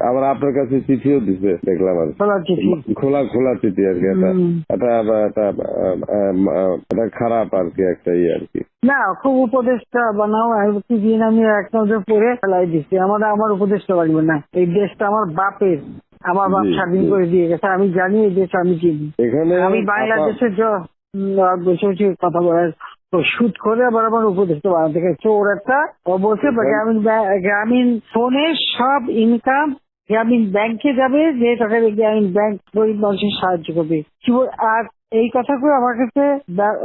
আবার আপনার কাছে চিঠিও দিছে দেখলাম আর খোলা খোলা খোলা চিঠি আর কি এটা এটা এটা এটা খারাপ আর কি একটা ইয়ে আর কি। না খুব উপদেশটা বানাও আমি এক নজর পড়ে ফেলাই দিচ্ছি। আমার আমার উপদেশটা লাগবে না। এই দেশটা আমার বাপের আমার বাপ স্বাধীন করে দিয়ে গেছে আমি জানি এই দেশ আমি চিনি এখানে আমি বাংলাদেশে য- উম, আর বসে বসে কথা বলার তো শুট করে আবার আমার উপদেশটা বানাতে গেছে। চোর একটা বলছে গ্রামীণ গ্রামীণ ফোনে সব ইনকাম গ্রামীণ ব্যাংকে যাবে যে টাকা দিয়ে গ্রামীণ ব্যাংক গরিব মানুষের সাহায্য করবে। আর এই কথা করে আমার কাছে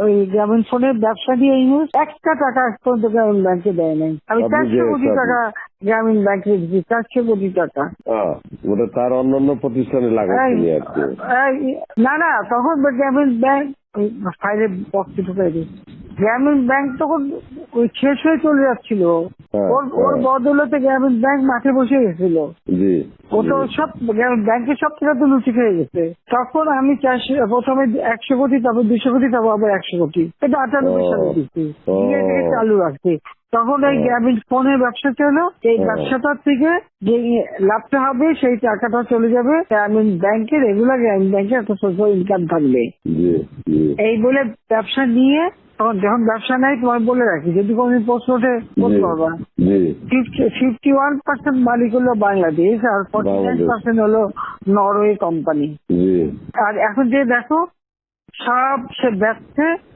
ওই গ্রামীণ ফোনের ব্যবসা দিয়ে ইউজ একটা টাকা পর্যন্ত গ্রামীণ ব্যাংকে দেয় নাই। আমি চারশো কোটি টাকা গ্রামীণ ব্যাংকে দিচ্ছি চারশো কোটি টাকা। ওটা তার অন্যান্য প্রতিষ্ঠানে এই- না না তখন গ্রামীণ ব্যাংক ফাইলে বক্সে ঢুকাই দিই গ্রামীণ ব্যাংক তখন ওই শেষ হয়ে চলে যাচ্ছিল। হ্যাঁ, ওর ওর হ্যাঁ। বদলতে গ্রামীণ ব্যাংক মাঠে বসে গেছিল। ও তো সব গ্রামীণ ব্যাংকের সব টাকা তো লুচি খেয়ে গেছে। তখন আমি চারশো প্রথমে একশো কোটি তারপর দুশো কোটি তারপর আবার একশো কোটি। এটা আটানব্বই সালে দিচ্ছি চালু রাখছি তখন এই ও। গ্রামীণ ফোনের ব্যবসা ছিল এই ব্যবসাটার থেকে যে লাভটা হবে সেই টাকাটা চলে যাবে। গ্রামীণ ব্যাংকে রেগুলার গ্রামীণ ব্যাংকে একটা সোশ্যাল ইনকাম থাকবে এই বলে ব্যবসা নিয়ে তখন যখন ব্যবসা নাই তোমায় বলে রাখি যদি কোনো প্রশ্ন ওঠে বলতে পারবা ফিফটি ওয়ান পার্সেন্ট মালিক হলো বাংলাদেশ আর ফর্টি নাইন পার্সেন্ট হলো নরওয়ে কোম্পানি আর এখন যে দেখো সব সে ব্যবসা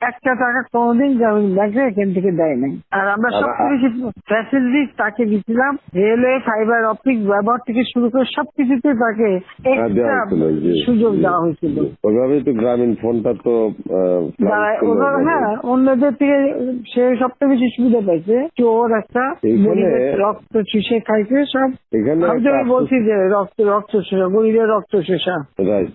একটা টাকা কোনোদিন ব্যাংকে এখান থেকে দেয় নাই আর আমরা সবচেয়ে বেশি ফ্যাসিলিটি তাকে দিচ্ছিলাম রেলওয়ে ফাইবার অপটিক ব্যবহার থেকে শুরু করে সবকিছুতে তাকে হ্যাঁ, সুযোগ দেওয়া হয়েছিল জি। ওইভাবেই তো গ্রামীণ ফোনটা তো। হ্যাঁ অন্যদের থেকে সে সবচেয়ে বেশি সুবিধা পাইছে চোর একটা রক্ত চুষে খাইছে সব আমি বলছি যে রক্ত রক্ত শোষা গরিবের রক্ত শোষা রাইট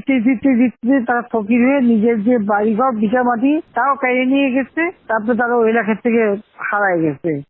দিতে ফিরতে ফিরতে তারা ফকির হয়ে নিজের যে বাড়িঘর বিছা মাটি, তাও কেড়ে নিয়ে গেছে। তারপর তারা ওই এলাকা থেকে হারায় গেছে।